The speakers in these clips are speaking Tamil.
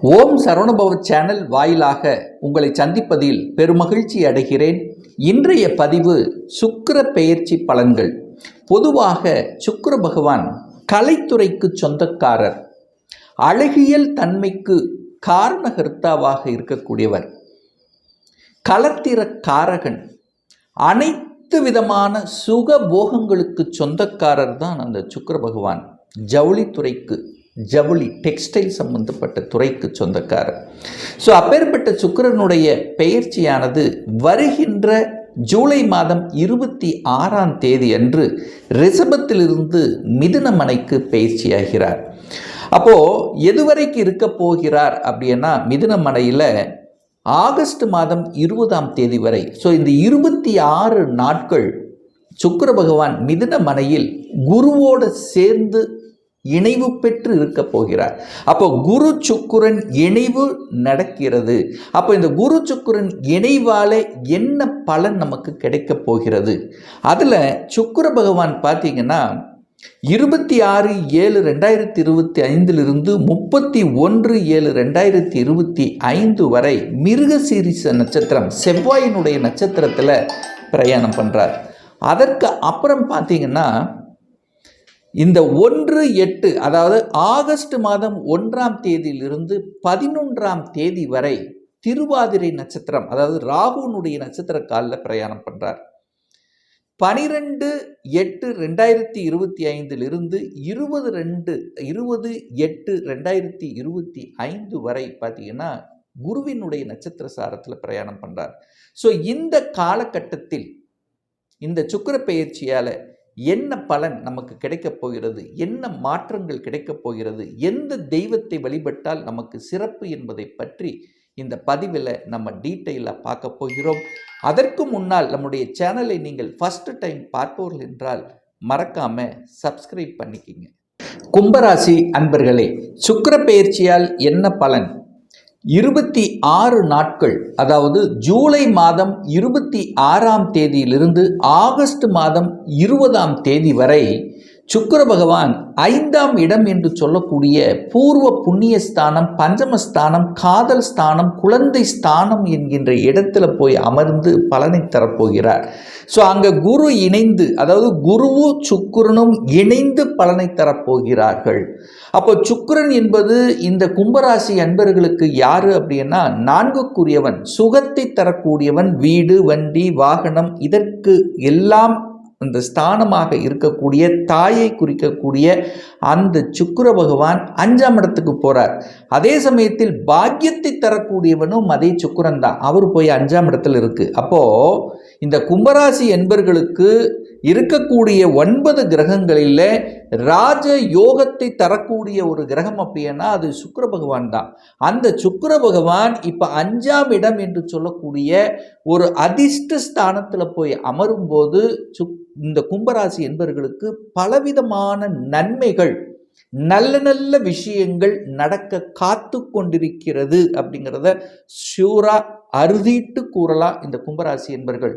ஓம் சரவணபவ சேனல் வாயிலாக உங்களை சந்திப்பதில் பெருமகிழ்ச்சி அடைகிறேன். இன்றைய பதிவு சுக்கர பெயர்ச்சி பலன்கள். பொதுவாக சுக்கர பகவான் கலைத்துறைக்கு சொந்தக்காரர். அழகியல் தன்மைக்கு காரணகர்த்தாவாக இருக்கக்கூடியவர். களத்திர காரகன் அனைத்து விதமான சுக போகங்களுக்கு சொந்தக்காரர் தான் அந்த சுக்கர பகவான். ஜவுளித்துறைக்கு. ஜவுளி டெக்ஸ்டைல் சம்பந்தப்பட்ட துறைக்கு சொந்தக்காரர். ஸோ அப்பேற்பட்ட சுக்கரனுடைய பெயர்ச்சியானது வருகின்ற ஜூலை மாதம் இருபத்தி ஆறாம் தேதி அன்று ரிஷபத்திலிருந்து மிதுனமனைக்கு பயிற்சியாகிறார். அப்போது எதுவரைக்கு இருக்க போகிறார் அப்படின்னா மிதுனமனையில் ஆகஸ்ட் மாதம் இருபதாம் தேதி வரை. ஸோ இந்த இருபத்தி ஆறு நாட்கள் சுக்கர பகவான் மிதுன மனையில் குருவோடு சேர்ந்து இணைவு பெற்று இருக்க போகிறார். அப்போ குரு சுக்குரன் இணைவு நடக்கிறது. அப்போ இந்த குரு சுக்குரன் இணைவால் என்ன பலன் நமக்கு கிடைக்க போகிறது? அதில் சுக்குர பகவான் பார்த்தீங்கன்னா இருபத்தி ஆறு ஏழு ரெண்டாயிரத்தி இருபத்தி ஐந்திலிருந்து முப்பத்தி ஒன்று ஏழு ரெண்டாயிரத்தி இருபத்தி ஐந்து வரை மிருகசீரிச நட்சத்திரம் செவ்வாயினுடைய நட்சத்திரத்தில் பிரயாணம் பண்ணுறார் அதற்கு அப்புறம் பார்த்தீங்கன்னா இந்த ஒன்று எட்டு அதாவது ஆகஸ்ட் மாதம் ஒன்றாம் தேதியிலிருந்து பதினொன்றாம் தேதி வரை திருவாதிரை நட்சத்திரம் அதாவது ராகுனுடைய நட்சத்திர காலில் பிரயாணம் பண்ணுறார் பனிரெண்டு எட்டு ரெண்டாயிரத்தி இருபத்தி ஐந்திலிருந்து இருபது ரெண்டு இருபது எட்டு ரெண்டாயிரத்தி இருபத்தி ஐந்து வரை பார்த்தீங்கன்னா குருவினுடைய நட்சத்திர சாரத்தில் பிரயாணம் பண்ணுறார் ஸோ இந்த காலகட்டத்தில் இந்த சுக்கர பயிற்சியால் என்ன பலன் நமக்கு கிடைக்கப் போகிறது? என்ன மாற்றங்கள் கிடைக்கப் போகிறது? எந்த தெய்வத்தை வழிபட்டால் நமக்கு சிறப்பு என்பதை பற்றி இந்த பதிவில் நம்ம டீட்டெயிலாக பார்க்க போகிறோம். அதற்கு முன்னால் நம்முடைய சேனலை நீங்கள் ஃபஸ்ட்டு டைம் பார்ப்பவர்கள் என்றால் மறக்காமல் சப்ஸ்கிரைப் பண்ணிக்கிங்க. கும்பராசி அன்பர்களே சுக்கர பயிற்சியால் என்ன பலன்? இருபத்தி ஆறு நாட்கள் அதாவது ஜூலை மாதம் இருபத்தி ஆறாம் தேதியிலிருந்து ஆகஸ்ட் மாதம் இருபதாம் தேதி வரை சுக்கர பகவான் ஐந்தாம் இடம் என்று சொல்லக்கூடிய பூர்வ புண்ணிய ஸ்தானம் பஞ்சமஸ்தானம் காதல் ஸ்தானம் குழந்தை ஸ்தானம் என்கின்ற இடத்துல போய் அமர்ந்து பலனை தரப்போகிறார். ஸோ அங்கே குரு இணைந்து அதாவது குருவும் சுக்கிரனும் இணைந்து பலனை தரப்போகிறார்கள். அப்போ சுக்கரன் என்பது இந்த கும்பராசி அன்பர்களுக்கு யாரு அப்படின்னா நான்குக்குரியவன் சுகத்தை தரக்கூடியவன் வீடு வண்டி வாகனம் இதற்கு எல்லாம் அந்த ஸ்தானமாக இருக்கக்கூடிய தாயை குறிக்கக்கூடிய அந்த சுக்கிர பகவான் அஞ்சாம் இடத்துக்கு போகிறார் அதே சமயத்தில் பாக்கியத்தை தரக்கூடியவனும் அதே சுக்கரன் தான். அவர் போய் அஞ்சாம் இடத்துல இருக்குது அப்போது இந்த கும்பராசி என்பர்களுக்கு இருக்கக்கூடிய ஒன்பது கிரகங்களில் ராஜ யோகத்தை தரக்கூடிய ஒரு கிரகம் அப்படின்னா அது சுக்கர பகவான் தான். அந்த சுக்கிர பகவான் இப்போ அஞ்சாம் இடம் என்று சொல்லக்கூடிய ஒரு அதிர்ஷ்ட ஸ்தானத்தில் போய் அமரும்போது சுக் இந்த கும்பராசி என்பவர்களுக்கு பலவிதமான நன்மைகள் நல்ல நல்ல விஷயங்கள் நடக்க காத்து கொண்டிருக்கிறது அப்படிங்கிறத ஷூராக அறுதிட்டு கூறலாம் இந்த கும்பராசி என்பர்கள்.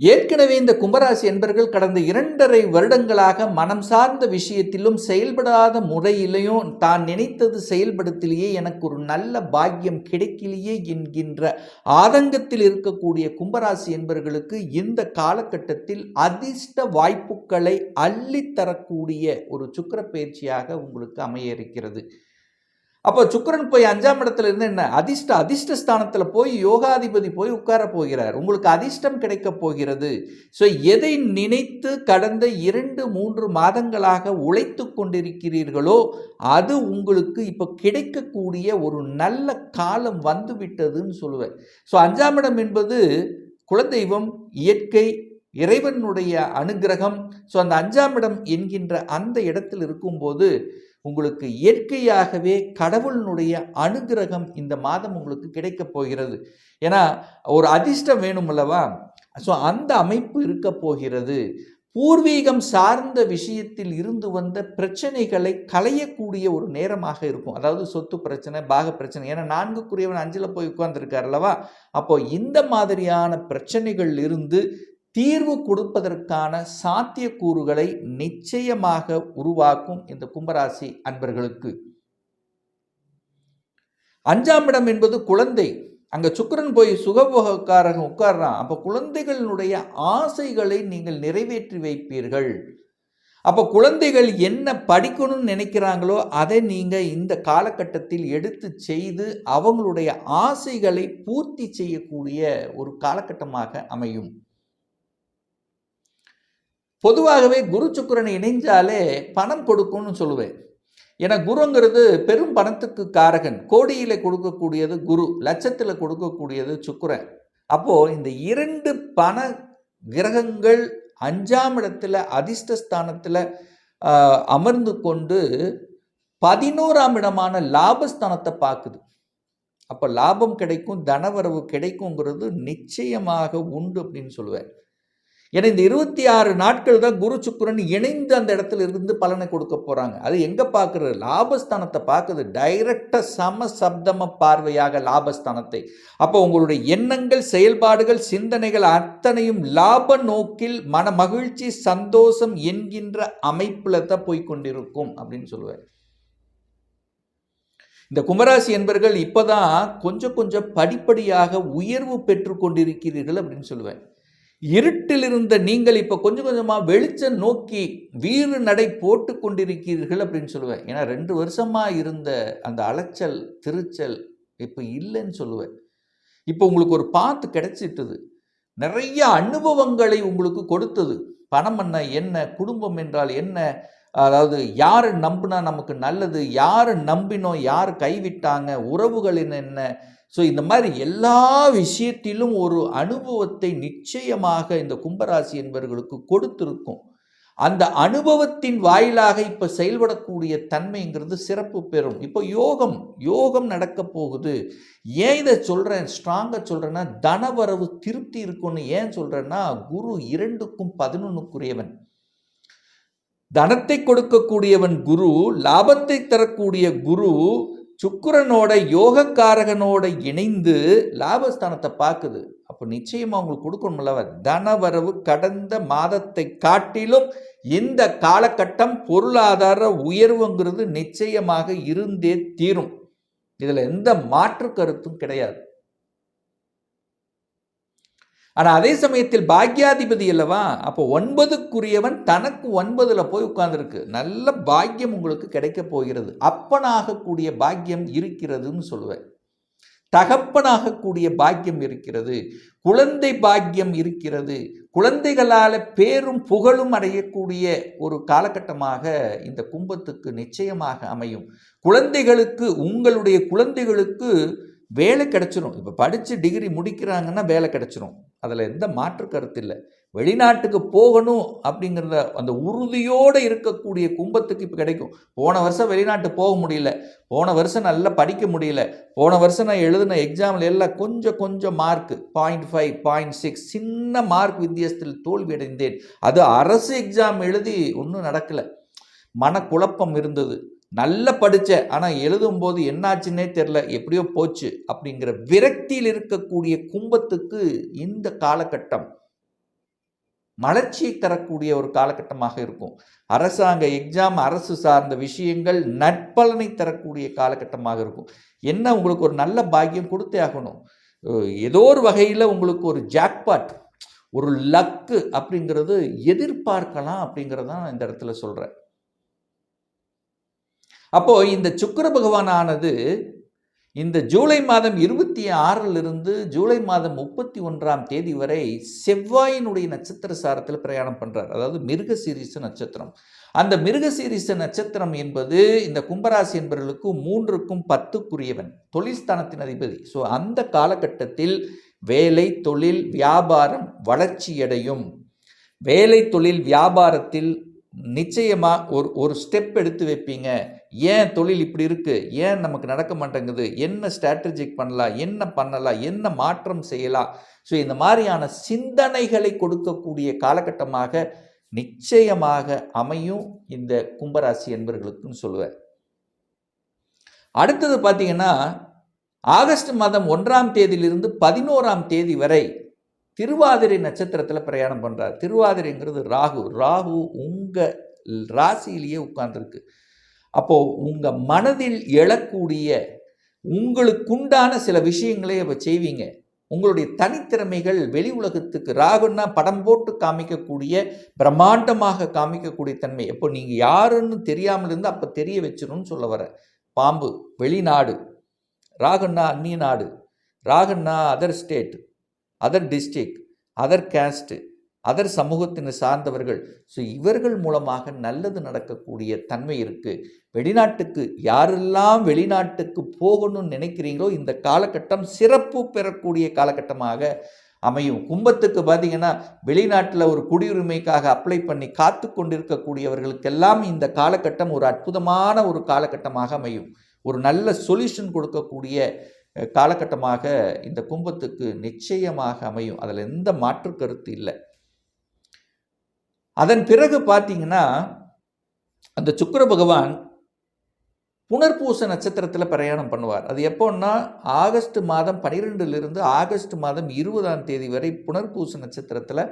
ஏற்கனவே இந்த கும்பராசி என்பர்கள் கடந்த இரண்டரை வருடங்களாக மனம் சார்ந்த விஷயத்திலும் செயல்படாத முறையிலையும் தான் நினைத்தது செயல்படுத்திலேயே எனக்கு ஒரு நல்ல பாக்கியம் கிடைக்கலையே என்கின்ற ஆதங்கத்தில் இருக்கக்கூடிய கும்பராசி என்பர்களுக்கு இந்த காலகட்டத்தில் அதிர்ஷ்ட வாய்ப்புகளை அள்ளித்தரக்கூடிய ஒரு சுக்கர பயிற்சியாக உங்களுக்கு அமைய இருக்கிறது. அப்போ சுக்கரன் போய் அஞ்சாம் இடத்துல இருந்து என்ன? அதிர்ஷ்ட அதிர்ஷ்ட ஸ்தானத்தில் போய் யோகாதிபதி போய் உட்கார போகிறார். உங்களுக்கு அதிர்ஷ்டம் கிடைக்க போகிறது. ஸோ எதை நினைத்து கடந்த இரண்டு மூன்று மாதங்களாக உழைத்து கொண்டிருக்கிறீர்களோ அது உங்களுக்கு இப்போ கிடைக்கக்கூடிய ஒரு நல்ல காலம் வந்துவிட்டதுன்னு சொல்லுவேன். ஸோ அஞ்சாம் இடம் என்பது குலதெய்வம் இயற்கை இறைவனுடைய அனுகிரகம். ஸோ அந்த அஞ்சாம் இடம் என்கின்ற அந்த இடத்தில் இருக்கும்போது உங்களுக்கு இயற்கையாகவே கடவுளினுடைய அனுகிரகம் இந்த மாதம் உங்களுக்கு கிடைக்கப் போகிறது. ஏன்னா ஒரு அதிர்ஷ்டம் வேணும் அல்லவா? ஸோ அந்த அமைப்பு இருக்க போகிறது. பூர்வீகம் சார்ந்த விஷயத்தில் இருந்து வந்த பிரச்சனைகளை களையக்கூடிய ஒரு நேரமாக இருக்கும். அதாவது சொத்து பிரச்சனை பாக பிரச்சனை. ஏன்னா நான்குக்குரியவன் அஞ்சில் போய் உட்கார்ந்துருக்கார் அல்லவா? அப்போ இந்த மாதிரியான பிரச்சனைகள் இருந்து தீர்வு கொடுப்பதற்கான சாத்தியக்கூறுகளை நிச்சயமாக உருவாக்கும் இந்த கும்பராசி அன்பர்களுக்கு. அஞ்சாம் இடம் என்பது குழந்தை. அங்கே சுக்கரன் போய் சுகபோகக்காரன் உட்கார்றான். அப்போ குழந்தைகளுடைய ஆசைகளை நீங்கள் நிறைவேற்றி வைப்பீர்கள். அப்போ குழந்தைகள் என்ன படிக்கணும்னு நினைக்கிறாங்களோ அதை நீங்கள் இந்த காலகட்டத்தில் எடுத்து செய்து அவங்களுடைய ஆசைகளை பூர்த்தி செய்யக்கூடிய ஒரு காலகட்டமாக அமையும். பொதுவாகவே குரு சுக்கரன் இணைஞ்சாலே பணம் கொடுக்கும்னு சொல்லுவேன். ஏன்னா குருங்கிறது பெரும் பணத்துக்கு காரகன். கோடியில் கொடுக்கக்கூடியது குரு லட்சத்தில் கொடுக்கக்கூடியது சுக்கிரன். அப்போது இந்த இரண்டு பண கிரகங்கள் அஞ்சாம் இடத்துல அதிர்ஷ்டஸ்தானத்தில் அமர்ந்து கொண்டு பதினோராம் இடமான லாபஸ்தானத்தை பார்க்குது. அப்போ லாபம் கிடைக்கும் தனவரவு கிடைக்குங்கிறது நிச்சயமாக உண்டு அப்படின்னு சொல்லுவேன். ஏன்னா இந்த இருபத்தி ஆறு நாட்கள் தான் குரு சுக்கரன் இணைந்து அந்த இடத்துல இருந்து பலனை கொடுக்க போகிறாங்க அது எங்கே பார்க்குறது? லாபஸ்தானத்தை பார்க்குது. டைரக்டாக சம சப்தம பார்வையாக லாபஸ்தானத்தை. அப்போ உங்களுடைய எண்ணங்கள் செயல்பாடுகள் சிந்தனைகள் அத்தனையும் லாப நோக்கில் மன மகிழ்ச்சி சந்தோஷம் என்கின்ற அமைப்பில் தான் போய் கொண்டிருக்கும் அப்படின்னு சொல்லுவேன் இந்த கும்பராசி என்பர்கள் இப்போதான் கொஞ்சம் கொஞ்சம் படிப்படியாக உயர்வு பெற்று கொண்டிருக்கிறீர்கள் அப்படின்னு சொல்லுவேன் இருட்டில் இருந்த நீங்கள் இப்போ கொஞ்சம் கொஞ்சமாக வெளிச்சம் நோக்கி வீறு நடை போட்டு கொண்டிருக்கிறீர்கள் அப்படின்னு சொல்லுவேன். ஏன்னா ரெண்டு வருஷமாக இருந்த அந்த அலைச்சல் திருச்சல் இப்போ இல்லைன்னு சொல்லுவேன். இப்போ உங்களுக்கு ஒரு பாத்து கிடைச்சிட்டுது. நிறைய அனுபவங்களை உங்களுக்கு கொடுத்தது. பணம் என்ன என்ன குடும்பம் என்றால் என்ன அதாவது யாரை நம்பினா நமக்கு நல்லது யாரை நம்பினோம் யார் கைவிட்டாங்க உறவுகள் என்ன? ஸோ இந்த மாதிரி எல்லா விஷயத்திலும் ஒரு அனுபவத்தை நிச்சயமாக இந்த கும்பராசி என்பவர்களுக்கு கொடுத்திருக்கும். அந்த அனுபவத்தின் வாயிலாக இப்போ செயல்படக்கூடிய தன்மைங்கிறது சிறப்பு பெறும். இப்போ யோகம் யோகம் நடக்க போகுது. ஏன் இதை சொல்கிறேன் ஸ்ட்ராங்காக சொல்கிறேன்னா தனவரவு திருப்தி இருக்குன்னு ஏன் சொல்கிறேன்னா குரு இரண்டுக்கும் பதினொன்றுக்குரியவன் தனத்தை கொடுக்கக்கூடியவன் குரு லாபத்தை தரக்கூடிய குரு சுக்கரனோட யோகக்காரகனோட இணைந்து லாபஸ்தானத்தை பார்க்குது. அப்போ நிச்சயமாக அவங்களுக்கு கொடுக்கணும்ல தனவரவு கடந்த மாதத்தை காட்டிலும் இந்த காலகட்டம் பொருளாதார உயர்வுங்கிறது நிச்சயமாக இருந்தே தீரும். இதில் எந்த மாற்று கருத்தும் கிடையாது. ஆனால் அதே சமயத்தில் பாக்யாதிபதி அல்லவா? அப்போ ஒன்பதுக்குரியவன் தனக்கு ஒன்பதில் போய் உட்கார்ந்துருக்கு. நல்ல பாக்கியம் உங்களுக்கு கிடைக்க போகிறது. அப்பனாகக்கூடிய பாக்கியம் இருக்கிறதுன்னு சொல்லுவேன். தகப்பனாகக்கூடிய பாக்கியம் இருக்கிறது. குழந்தை பாக்கியம் இருக்கிறது. குழந்தைகளால் பேரும் புகழும் அடையக்கூடிய ஒரு காலகட்டமாக இந்த கும்பத்துக்கு நிச்சயமாக அமையும். குழந்தைகளுக்கு உங்களுடைய குழந்தைகளுக்கு வேலை கிடச்சிரும். இப்போ படித்து டிகிரி முடிக்கிறாங்கன்னா வேலை கிடச்சிரும். அதில் எந்த மாற்று கருத்து இல்லை. வெளிநாட்டுக்கு போகணும் அப்படிங்கிறத அந்த உறுதியோடு இருக்கக்கூடிய கும்பத்துக்கு இப்போ கிடைக்கும். போன வருஷம் வெளிநாட்டு போக முடியல. போன வருஷம் நல்லா படிக்க முடியல. போன வருஷம் நான் எழுதின எக்ஸாமில் எல்லாம் கொஞ்சம் கொஞ்சம் mark point five point six சின்ன மார்க் வித்தியாசத்தில் தோல்வி அடைந்தேன் அது அரசு எக்ஸாம் எழுதி ஒன்றும் நடக்கலை. மனக்குழப்பம் இருந்தது. நல்லா படித்தேன் ஆனால் எழுதும்போது என்னாச்சுன்னே தெரில எப்படியோ போச்சு அப்படிங்கிற விரக்தியில் இருக்கக்கூடிய கும்பத்துக்கு இந்த காலகட்டம் மலர்ச்சியை தரக்கூடிய ஒரு காலகட்டமாக இருக்கும். அரசாங்க எக்ஸாம் அரசு சார்ந்த விஷயங்கள் நற்பலனை தரக்கூடிய காலகட்டமாக இருக்கும். என்ன உங்களுக்கு ஒரு நல்ல பாக்கியம் கொடுத்தே ஆகணும். ஏதோ ஒரு வகையில் உங்களுக்கு ஒரு ஜாக்பாட் ஒரு லக்கு அப்படிங்கிறது எதிர்பார்க்கலாம் அப்படிங்கிறதான் இந்த இடத்துல சொல்கிறேன் அப்போ இந்த சுக்கர பகவானானது இந்த ஜூலை மாதம் இருபத்தி ஆறிலிருந்து ஜூலை மாதம் முப்பத்தி ஒன்றாம் தேதி வரை செவ்வாயினுடைய நட்சத்திர சாரத்தில் பிரயாணம் பண்ணுறார் அதாவது மிருகசீரிச நட்சத்திரம். அந்த மிருகசீரிச நட்சத்திரம் என்பது இந்த கும்பராசி என்பவர்களுக்கு மூன்றுக்கும் பத்துக்குரியவன் தொழில்ஸ்தானத்தின் அதிபதி. ஸோ அந்த காலகட்டத்தில் வேலை தொழில் வியாபாரம் வளர்ச்சியடையும் வேலை தொழில் வியாபாரத்தில் நிச்சயமாக ஒரு ஒரு ஸ்டெப் எடுத்து வைப்பீங்க. ஏன் தொழில் இப்படி இருக்குது ஏன் நமக்கு நடக்க மாட்டேங்குது? என்ன ஸ்ட்ராட்டஜிக் பண்ணலாம்? என்ன பண்ணலாம்? என்ன மாற்றம் செய்யலாம்? ஸோ இந்த மாதிரியான சிந்தனைகளை கொடுக்கக்கூடிய காலகட்டமாக நிச்சயமாக அமையும் இந்த கும்பராசி என்பவர்களுக்குன்னு சொல்லுவேன். அடுத்தது பார்த்தீங்கன்னா ஆகஸ்ட் மாதம் ஒன்றாம் தேதியிலிருந்து பதினோராம் தேதி வரை திருவாதிரை நட்சத்திரத்தில் பிரயாணம் பண்ணுறார் திருவாதிரைங்கிறது ராகு. ராகு உங்கள் ராசியிலேயே உட்கார்ந்துருக்கு. அப்போது உங்கள் மனதில் எழக்கூடிய உங்களுக்குண்டான சில விஷயங்களே அப்போ செய்வீங்க. உங்களுடைய தனித்திறமைகள் வெளி உலகத்துக்கு ராகுன்னா படம் போட்டு காமிக்கக்கூடிய பிரம்மாண்டமாக காமிக்கக்கூடிய தன்மை. எப்போ நீங்கள் யாருன்னு தெரியாமல் இருந்து அப்போ தெரிய வச்சிடணும்னு சொல்ல வர பாம்பு வெளிநாடு. ராகுன்னா அந்நிய நாடு. ராகுன்னா other state other district other caste other சமூகத்தினர் சார்ந்தவர்கள். ஸோ இவர்கள் மூலமாக நல்லது நடக்கக்கூடிய தன்மை இருக்குது வெளிநாட்டுக்கு யாரெல்லாம் வெளிநாட்டுக்கு போகணும்னு நினைக்கிறீங்களோ இந்த காலகட்டம் சிறப்பு பெறக்கூடிய காலகட்டமாக அமையும். கும்பத்துக்கு பார்த்தீங்கன்னா வெளிநாட்டில் ஒரு குடியுரிமைக்காக அப்ளை பண்ணி காத்து கொண்டிருக்கக்கூடியவர்களுக்கெல்லாம் இந்த காலகட்டம் ஒரு அற்புதமான ஒரு காலகட்டமாக அமையும். ஒரு நல்ல சொல்யூஷன் கொடுக்கக்கூடிய காலகட்டமாக இந்த கும்பத்துக்கு நிச்சயமாக அமையும். அதில் எந்த மாற்று கருத்து இல்லை. அதன் பிறகு பார்த்தீங்கன்னா அந்த சுக்கர பகவான் புனர்பூச நட்சத்திரத்தில் பிரயாணம் பண்ணுவார். அது எப்போன்னா ஆகஸ்ட் மாதம் பனிரெண்டுலேருந்து ஆகஸ்ட் மாதம் இருபதாம் தேதி வரை புனர்பூச நட்சத்திரத்தில்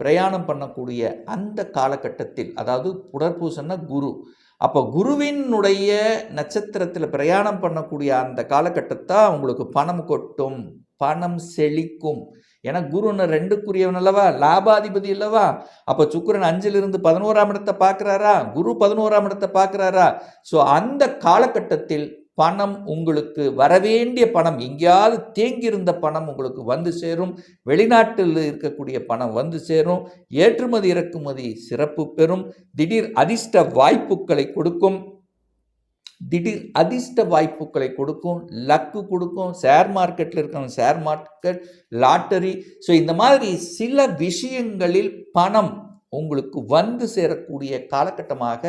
பிரயாணம் பண்ணக்கூடிய அந்த காலகட்டத்தில் அதாவது புனர்பூசன்னா குரு. அப்போ குருவினுடைய நட்சத்திரத்தில் பிரயாணம் பண்ணக்கூடிய அந்த காலகட்டத்தை உங்களுக்கு பணம் கொட்டும். பணம் செழிக்கும். ஏன்னா குருன்னு ரெண்டுக்குரியவன் அல்லவா? லாபாதிபதி அல்லவா? அப்போ சுக்கிரன் அஞ்சிலிருந்து பதினோராம் இடத்தை பார்க்குறாரா? குரு பதினோராம் இடத்தை பார்க்குறாரா? ஸோ அந்த காலகட்டத்தில் பணம் உங்களுக்கு வரவேண்டிய பணம் எங்கேயாவது தேங்கியிருந்த பணம் உங்களுக்கு வந்து சேரும். வெளிநாட்டில் இருக்கக்கூடிய பணம் வந்து சேரும். ஏற்றுமதி இறக்குமதி சிறப்பு பெறும். திடீர் அதிர்ஷ்ட வாய்ப்புகளை கொடுக்கும். திடீர் அதிர்ஷ்ட வாய்ப்புகளை கொடுக்கும் லக்கு கொடுக்கும் ஷேர் மார்க்கெட்டில் இருக்கிற ஷேர் மார்க்கெட் லாட்டரி ஸோ இந்த மாதிரி சில விஷயங்களில் பணம் உங்களுக்கு வந்து சேரக்கூடிய காலகட்டமாக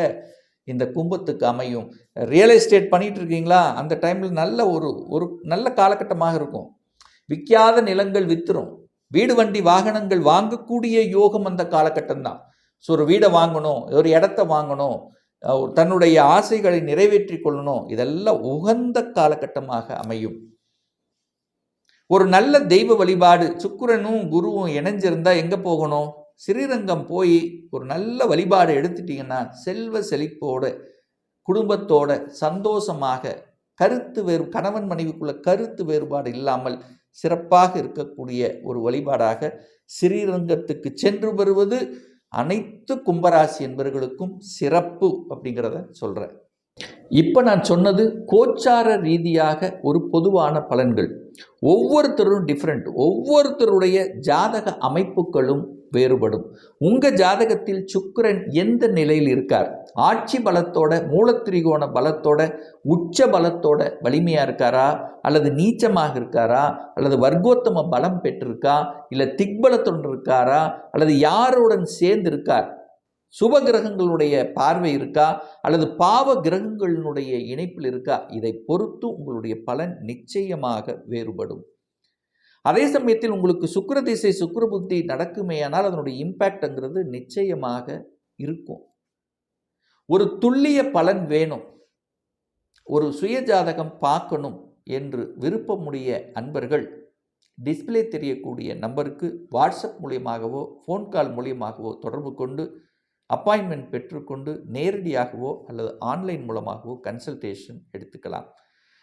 இந்த கும்பத்துக்கு அமையும். ரியல் எஸ்டேட் பண்ணிகிட்டு இருக்கீங்களா? அந்த டைமில் நல்ல ஒரு ஒரு நல்ல காலகட்டமாக இருக்கும். விற்காத நிலங்கள் வித்துரும். வீடு வண்டி வாகனங்கள் வாங்கக்கூடிய யோகம் அந்த காலகட்டம்தான். ஸோ ஒரு வீடை வாங்கணும் ஒரு இடத்த வாங்கணும். தன்னுடைய ஆசைகளை நிறைவேற்றி கொள்ளணும். இதெல்லாம் உகந்த காலகட்டமாக அமையும். ஒரு நல்ல தெய்வ வழிபாடு சுக்கிரனும் குருவும் இணைஞ்சிருந்தா எங்கே போகணும்? ஸ்ரீரங்கம் போய் ஒரு நல்ல வழிபாடு எடுத்துட்டீங்கன்னா செல்வ செழிப்போட குடும்பத்தோட சந்தோஷமாக கருத்து வேறு கணவன் மனைவிக்குள்ள கருத்து வேறுபாடு இல்லாமல் சிறப்பாக இருக்கக்கூடிய ஒரு வழிபாடாக ஸ்ரீரங்கத்துக்கு சென்று வருவது அனைத்து கும்பராசி என்பவர்களுக்கும் சிறப்பு அப்படிங்கிறத சொல்கிறேன் இப்போ நான் சொன்னது கோச்சார ரீதியாக ஒரு பொதுவான பலன்கள். ஒவ்வொருத்தரும் டிஃப்ரெண்ட் ஒவ்வொருத்தருடைய ஜாதக அமைப்புகளும் வேறுபடும். உங்கள் ஜாதகத்தில் சுக்கரன் எந்த நிலையில் இருக்கார்? ஆட்சி பலத்தோட மூலத்திரிகோண பலத்தோட உச்ச பலத்தோட வலிமையாக இருக்காரா? அல்லது நீச்சமாக இருக்காரா? அல்லது வர்க்கோத்தம பலம் பெற்றிருக்கா? இல்லை திக்பலத்துடன் இருக்காரா? அல்லது யாருடன் சேர்ந்து இருக்கார்? சுப கிரகங்களுடைய பார்வை இருக்கா? அல்லது பாவ கிரகங்களினுடைய இணைப்பில் இருக்கா? இதை பொறுத்து உங்களுடைய பலன் நிச்சயமாக வேறுபடும். அதே சமயத்தில் உங்களுக்கு சுக்கர திசை சுக்கர புத்தி நடக்குமேயானால் அதனுடைய இம்பேக்ட்ங்கிறது நிச்சயமாக இருக்கும். ஒரு துல்லிய பலன் வேணும். ஒரு சுயஜாதகம் பார்க்கணும் என்று விருப்பமுடைய அன்பர்கள் டிஸ்பிளே தெரியக்கூடிய நம்பருக்கு வாட்ஸ்அப் மூலியமாகவோ ஃபோன் கால் மூலியமாகவோ தொடர்பு கொண்டு அப்பாயின்மெண்ட் பெற்றுக்கொண்டு நேரடியாகவோ அல்லது ஆன்லைன் மூலமாகவோ கன்சல்டேஷன் எடுத்துக்கலாம்.